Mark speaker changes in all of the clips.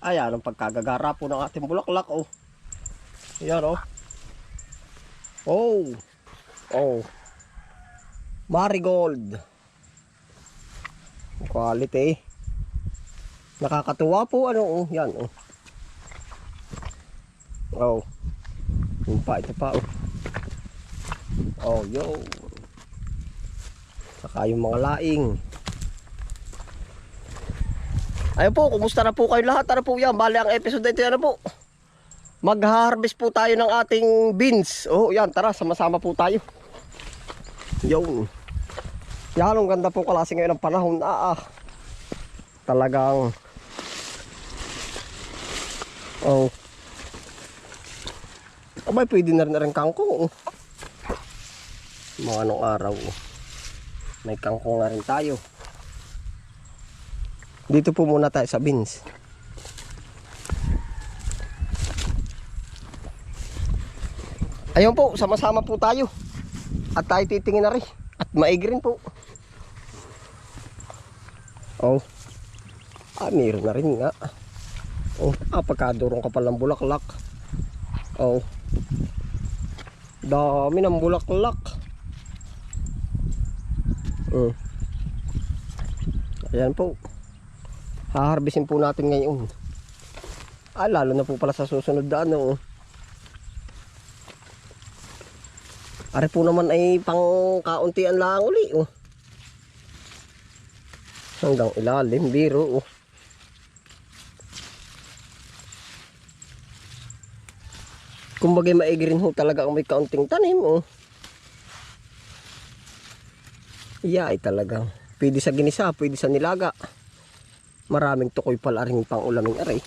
Speaker 1: Ayan ang pagkagagara po ng ating bulaklak oh. Ayan oh. Oh. Oh. Marigold. Quality. Nakakatuwa po ano oh. Yan oh. Oh. Yung pa ito pa oh. Oh, yo. Saka yung mga laing. Ayun po, kumusta na po kayo lahat? Ano po yan? Bali ang episode na ito yan po. Mag-harvest po tayo ng ating beans. Oh, yan, tara, sama-sama po tayo. Yung. Yan, ang ganda po klase ngayon ng panahon. Ah, ah. Talagang. Oh. Abay, pwede na rin na rin kangkong. Oh. Mga anong araw. Oh. May kangkong na rin tayo. Dito po muna tayo sa beans. Ayun po, sama-sama po tayo. At tayo titingin na rin. At maig rin po. Oh. Ah, meron na rin nga. Oh, ah, pagkadurong ka bulaklak. Oh. Dami ng bulaklak. Mm. Ayan po. Haharbisin po natin ngayon. Ah, lalo na po pala sa susunod na ano. Are po naman ay pang kauntian lang uli. Oh. Hanggang ilalim, biro. Oh. Kumbaga maigi rin talaga ang may kaunting tanim. Oh. Iya ay talaga. Pwede sa ginisa, pwede sa nilaga. Maraming tukoy pala rin pang ulaming aray.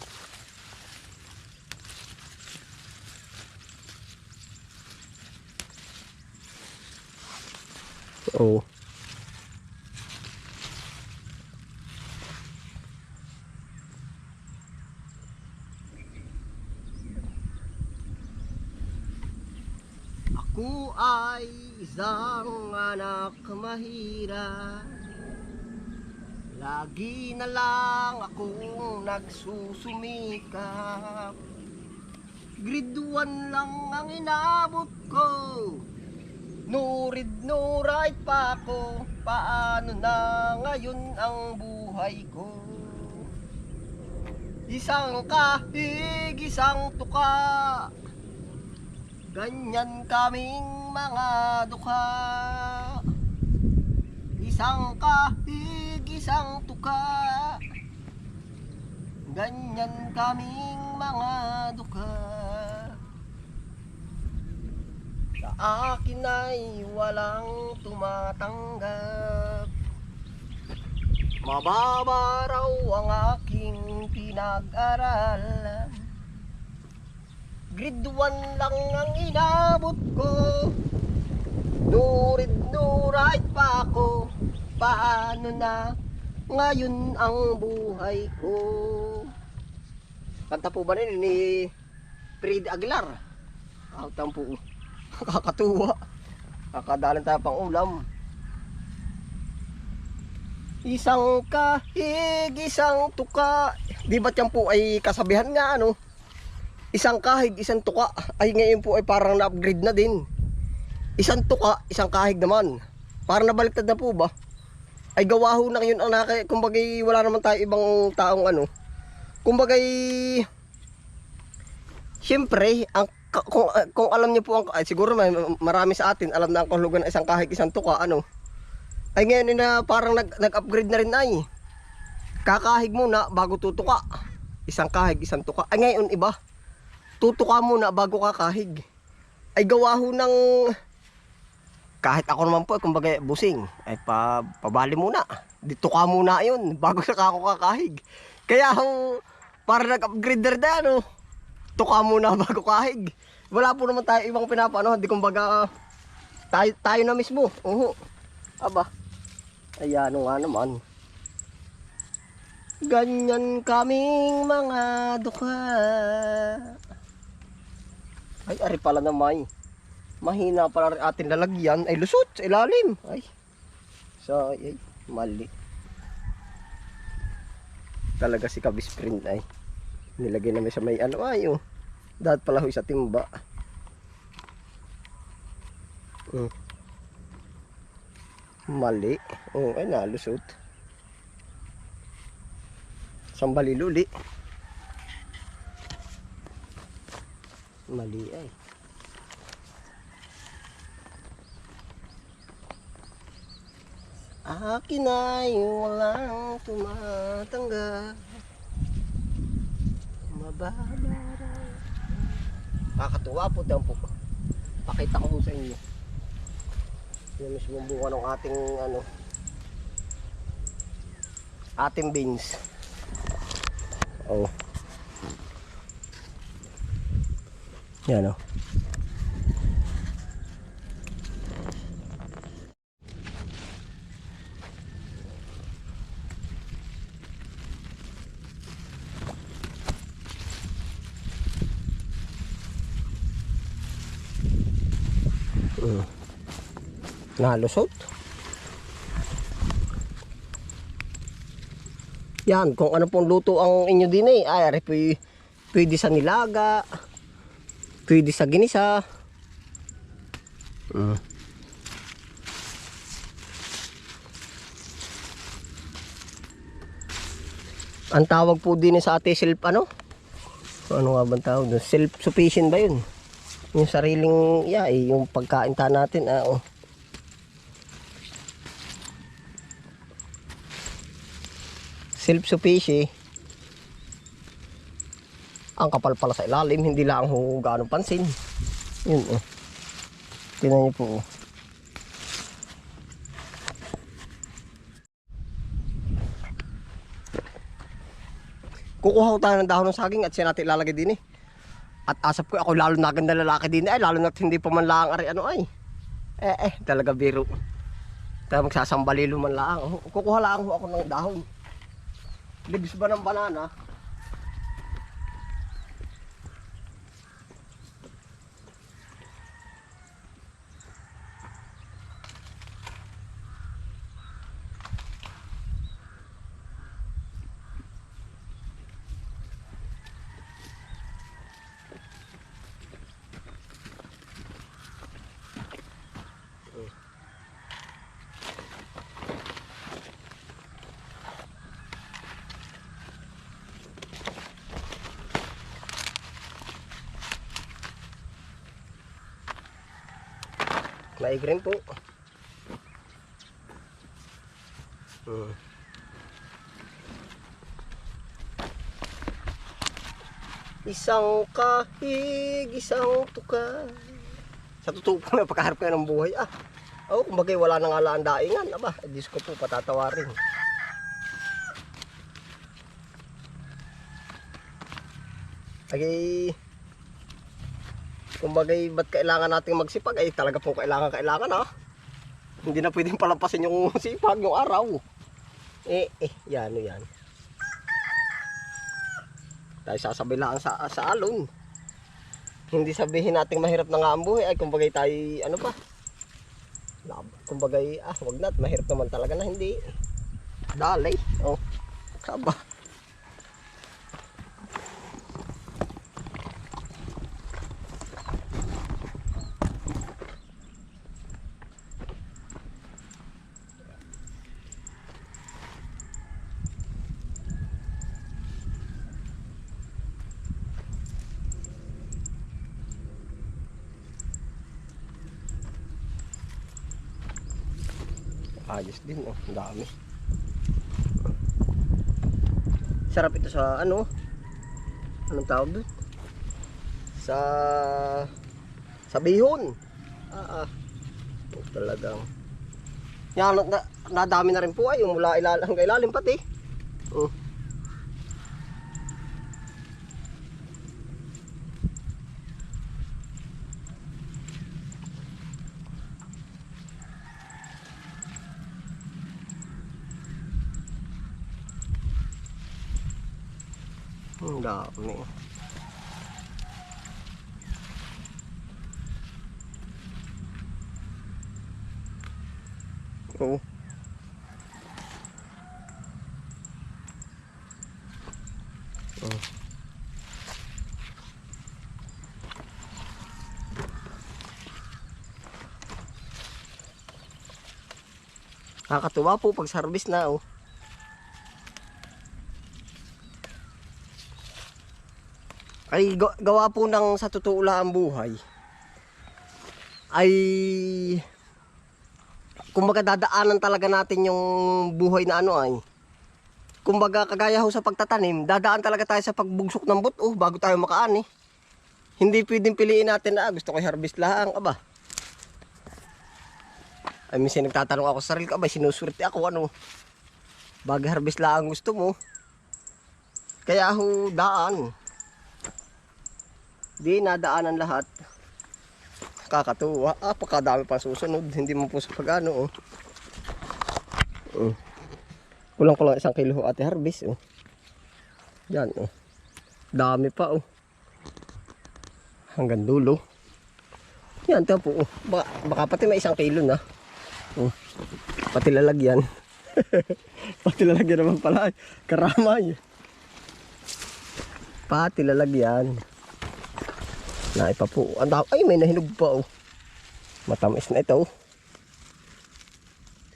Speaker 1: Oh. Ako ay isang anak mahirap Lagi na lang akong nagsusumikap. Grade 1 lang ang inabot ko. No read, no write pa ako. Paano na ngayon ang buhay ko? Isang kahig, isang tuka. Ganyan kaming mga dukha Isang kahig, isang tuka. Ganyan kaming mga dukha Sa akin ay walang tumatanggap. Mababa raw ang aking pinag-aralan Grade 1 lang ang inabot ko. Write pa ako. Paano na ngayon ang buhay ko Kanta po ba rin ni Fred Aguilar? Outang po Kakatuwa Kakadalan tayo pang ulam Isang kahig, isang tuka Di ba't yan po ay kasabihan nga ano isang kahig, isang tuka. Ay ngayon po ay parang na-upgrade na din. Isang tuka, isang kahig naman. Parang nabaliktad na po ba? Ay gawa ho na yun ang naka, kumbaga wala naman tayo ibang taong ano. Kumbaga Siyempre, ang kung, kung alam niyo po ang ay, siguro may marami sa atin alam na ang kahulugan ng isang kahig, isang tuka, ano. Ay ngayon ay na parang nag, nag-upgrade na rin ay. Kakahig muna bago tutuka. Isang kahig, isang tuka. Ay ngayon iba tutuka muna bago kakahig. Ay gawa ho ng kahit ako naman po, kumbaga busing, ay pa, pabali muna. Dito ka muna yun, bago na ako kakahig. Kaya ho, para nag-upgrade na rin ano, tuka muna bago kahig. Wala po naman tayo ibang pinapano, di kumbaga, tayo, tayo na mismo. Uhu. Aba, ayan nga naman. Ganyan kaming mga dukha. Ay, ari pala na may. Mahina pala rin ating lalagyan. Ay, lusot sa ilalim. Ay. So, ay, mali. Talaga si Kabisprint ay. Nilagay namin sa may ano ay oh. Dapat pala sa timba. Mm. Mali. Oh, ay nalusot. Sambali luli. Mali ay. Akin ay walang tumatanggap. Mababara. Kakatuwa po daw po. Pakita ko sa inyo. Yung mismong bunga ng ating ano ating beans. Oh. Yan oh. Nalusot. Yan, kung ano pong luto ang inyo din eh. Ay, pwede, pwede sa nilaga. Pwede sa ginisa. Mm. Ang tawag po din sa ate self ano? Ano nga bang tawag doon? Self-sufficient ba yun? Yung sariling, yeah, eh, yung pagkain natin, ah, oh. Self-sufficient. Ang kapal pala sa ilalim, hindi lang ho gaano pansin. Yun, oh. Tingnan niyo po, oh. Kukuha ko tayo ng dahon ng saging at siya natin ilalagay din eh. At asap ko ako lalo na ganda lalaki din ay lalo na hindi pa man lang ari ano ay. Eh eh talaga biro. Tayo magsasambalilo man lang. Kukuha lang ako ng dahon. Leaves ba ng banana? Maig rin po. Hmm. Isang kahig, isang tuka. Sa totoo po na pagkaharap kayo ng buhay. Ah, oh, kumbagay wala nang alaan daingan. Aba, eh, Diyos ko po, patatawarin. Lagi, kumbagay ba't kailangan nating magsipag? Ay talaga po kailangan, kailangan ha. Hindi na pwedeng palampasin yung sipag yung araw. Eh, eh, yan, yan. Tayo sasabi lang sa, sa alon. Hindi sabihin nating mahirap na nga ang buhay. Ay, kumbagay tayo, ano pa? Kumbagay, ah, wag na. Mahirap naman talaga na hindi. Dalay. Oh, kaba. Ayos din, oh. Ang dami. Sarap ito sa ano? Anong tawag doon? Sa sa bihon. Ah, ah. Oh, talagang. Yan, na, nadami na rin po ay yung mula ilalim hanggang ilalim pati. Oh. Ang dami. Oh. Oh. Nakakatuwa po pag service na oh. Ay ga- gawa po ng sa totoo lang ang buhay. Ay kumbaga dadaanan talaga natin yung buhay na ano ay. Kumbaga kagaya ho sa pagtatanim, dadaan talaga tayo sa pagbugsok ng buto bago tayo makaan eh. Hindi pwedeng piliin natin na ah, gusto ko harvest lang, aba. Ay minsan nagtatanong ako sa sarili ko, aba sinuswerte ako ano. Bago harvest lang ang gusto mo. Kaya ho daan. Di nadaanan lahat. Kakatuwa. Ah, pakadami pa susunod. Hindi mo po sa pag-ano, oh. Oh. Kulang ko lang isang kilo ate harvest, oh. Yan, oh. Dami pa, oh. Hanggang dulo. Yan, ito po, oh. Baka, baka pati may isang kilo na. Oh. Pati lalagyan. pati lalagyan naman pala. ay. Karamay. Pati lalagyan. Naipa po. Ang dami- Ay, may nahinog pa oh. Matamis na ito oh.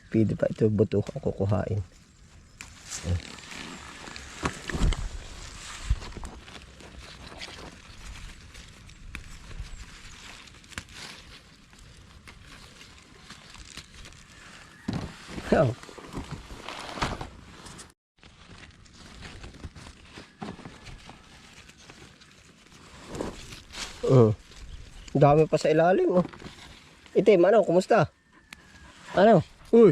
Speaker 1: Pwede pa ito buto ang kukuhain. Oh. Uh. Dami pa sa ilalim, oh. Itim, ano, kumusta? Ano? Uy.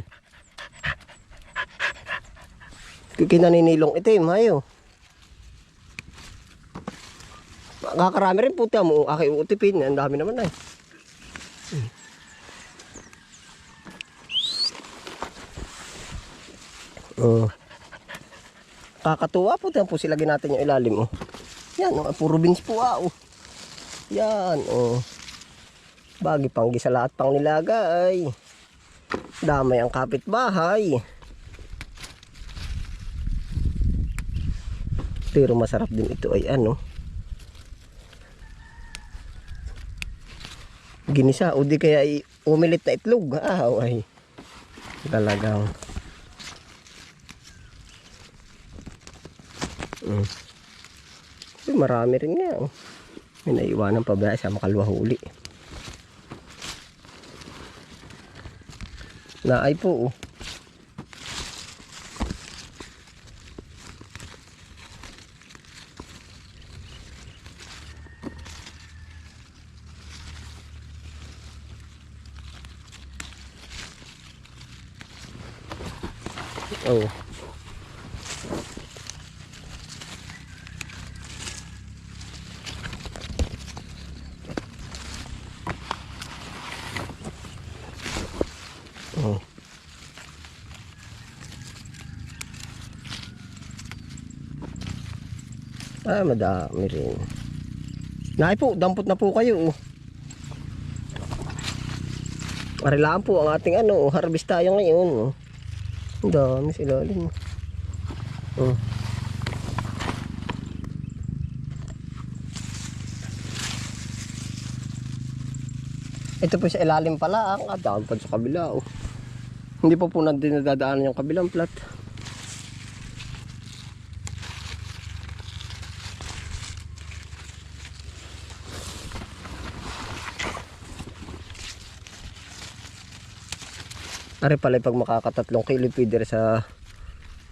Speaker 1: Kinaninilong itim, ayo. Kakarami rin puti mo, aki utipin, ang dami naman ay. Oh. Kakatuwa po, tiyan po silagin natin yung ilalim, oh. Yan, oh, puro beans po, ah, oh. Yan, oh. Bagi pang sa lahat pang nilaga ay. Damay ang kapitbahay. Pero masarap din ito ay ano. Ginisa o di kaya ay umilit na itlog. Ah, ay. Talagang. Mm. Uy, marami rin nga. May naiwanan pa ba sa makalwa huli. Naay po oh. Oh. Oh. Ah, madami rin. Naay po, dampot na po kayo. Marilaan po ang ating ano, harvest tayo ngayon. Ang dami sa ilalim. Oh. Ito po sa ilalim pala, ang ah, dami pa sa kabila. Oh. Hindi pa po natin nadadaanan yung kabilang plat. Ari pala pag makakatatlong kilo feeder sa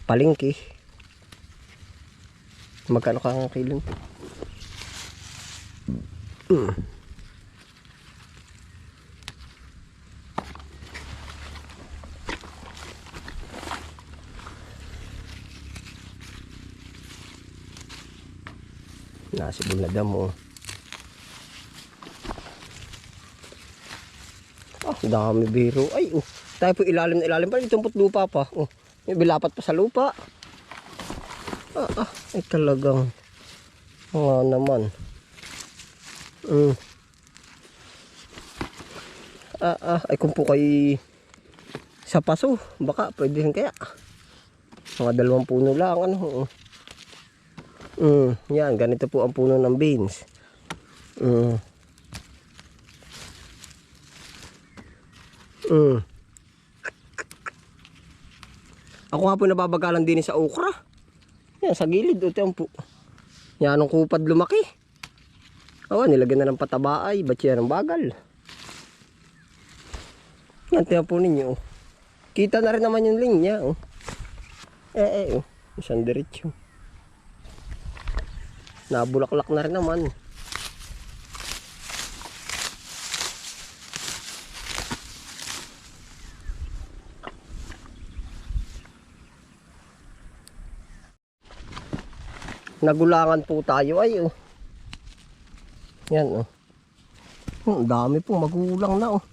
Speaker 1: palengke. Magkano ka ang kilo? Hmm. Nasibol na damo. Ah, dami biro. Ay, oh. Tayo po ilalim na ilalim pa. Itumpot lupa pa. Oh, may bilapat pa sa lupa. Ah, ah. Ay talagang. Nga naman. Mm. Ah, ah. Ay kung po kay sa paso. Baka pwede rin kaya. Mga dalawang puno lang. Ano. Oh. Mm, yan, ganito po ang puno ng beans. Mm. Mm. Ako nga po nababagalan din sa okra. Yan, sa gilid. O, tiyan po. Yan, anong kupad lumaki. Awa, nilagyan na ng pataba ay. Ba't yan ang bagal? Yan, tiyan po ninyo. Kita na rin naman yung linya. Oh. Eh, eh, oh. Isang diretsyo. Nabulaklak na rin naman. Nagulangan po tayo ay oh. Yan oh. Oh, Ang dami pong magulang na oh.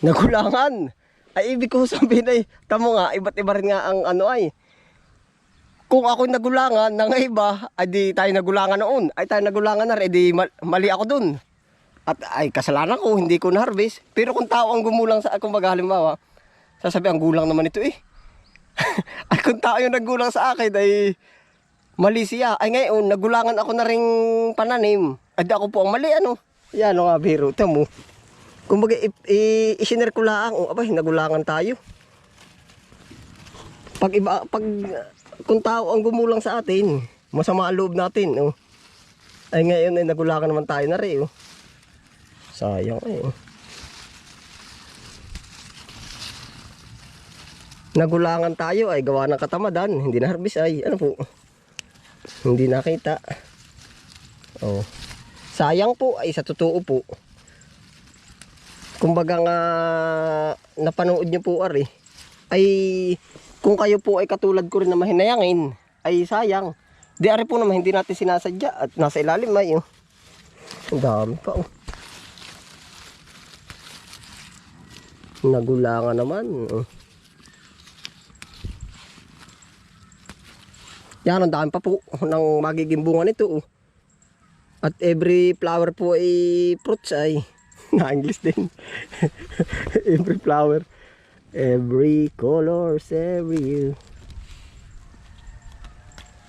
Speaker 1: Nagulangan. Ay ibig ko sabihin ay tamo nga iba't iba rin nga ang ano ay. Kung ako nagulangan ng iba, ay di tayo nagulangan noon. Ay tayo nagulangan na rin, mali ako dun. At ay kasalanan ko, hindi ko na-harvest. Pero kung tao ang gumulang sa akong baga halimbawa, sasabi ang gulang naman ito eh. ay kung tao yung naggulang sa akin ay mali siya. Ay ngayon, nagulangan ako na rin pananim. Ay ako po ang mali ano. Yan nga biro, ito mo. Kumbaga, i- i- isinare ko lang, oh, abay, nagulangan tayo. Pag iba, pag, kung tao ang gumulang sa atin, masama ang loob natin, oh. Ay ngayon ay nagulangan naman tayo na rin, oh. Sayang eh. Nagulangan tayo ay gawa ng katamadan, hindi na harvest ay, ano po, hindi nakita. Oh. Sayang po ay sa totoo po. Kumbaga nga napanood niyo po ari ay kung kayo po ay katulad ko rin na mahinayangin ay sayang. Di ari po naman hindi natin sinasadya at nasa ilalim ay oh. Ang dami pa oh. Nagulangan naman. Oh. Yan, ang dami pa po ng magiging bunga nito. Oh. At every flower po ay fruits ay na-English din. every flower. Every colors, every you.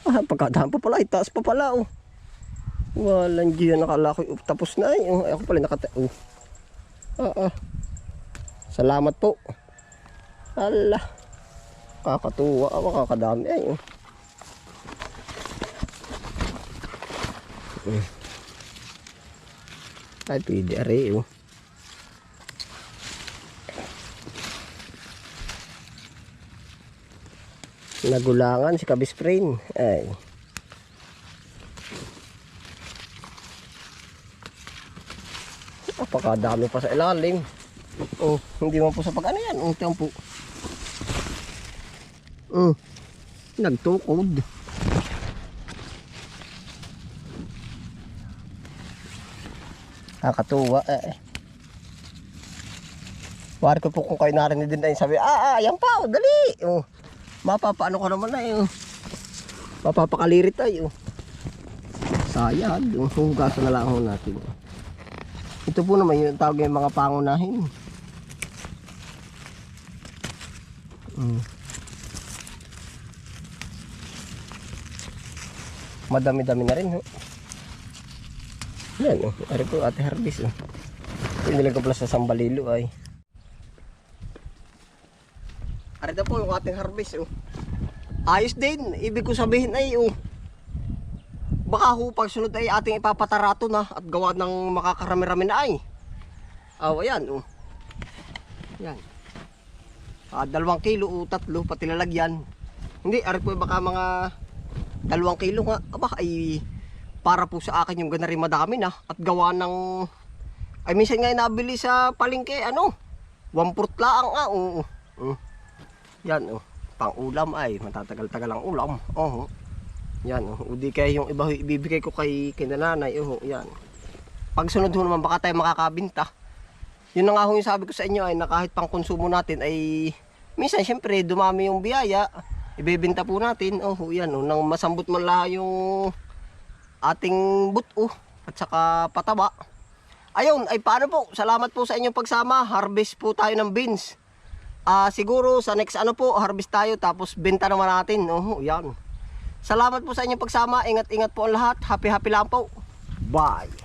Speaker 1: Ah, pagkadaan pa pala, itaas pa pala oh. Walang diyan nakala ko oh, tapos na eh. Ako pala nakata oh. Ah, ah. Salamat po. Ala. Kakatuwa, ako kakadami ay oh. Ay, pwede ari oh. Nagulangan si Kabisprin. Ay. Apakadami pa sa ilalim. Oh, hindi mo po sa pag ano yan. Oh, tiyan po. Oh, nagtukod. Nakakatuwa eh. Wari ko po kung kayo narinig din ay sabi, ah, ah, yan pa, oh, dali. Oh, mapapaano ko naman na yun. Mapapakalirit tayo. Sayang, yung hugasan na lang natin. Ito po naman yung tawag yung mga pangunahin. Mm. Madami-dami na rin. Ho. Yan, oh. Ari po, ate Harbis. Oh. Inilag ko pala sa sambalilo ay. Ari po yung ating Harbis. Oh. Ayos din. Ibig ko sabihin ay, oh. Baka ho pagsunod ay ating ipapatarato na at gawa ng makakarami-rami na ay. Oh, ayan, oh. Yan. Ah, dalawang kilo o tatlo pati lalagyan. Hindi, ari po baka mga dalawang kilo nga. Aba, ay para po sa akin yung gana rin madami na at gawa ng ay minsan nga nabili sa palengke ano one fourth lang ah oo oo. yan oh pang ulam ay matatagal-tagal ang ulam oh yan oh udi kaya yung iba ibibigay ko kay kinananay oh yan pag sunod ho naman baka tayo makakabinta yun na nga yung sabi ko sa inyo ay na kahit pang konsumo natin ay minsan syempre dumami yung biyaya ibebenta po natin oh yan oh nang masambot man lang yung ating buto at saka pataba. Ayun, ay paano po? Salamat po sa inyong pagsama. Harvest po tayo ng beans. Ah, siguro sa next ano po, harvest tayo tapos benta naman natin. Oh, yan. Salamat po sa inyong pagsama. Ingat-ingat po ang lahat. Happy-happy lang po. Bye.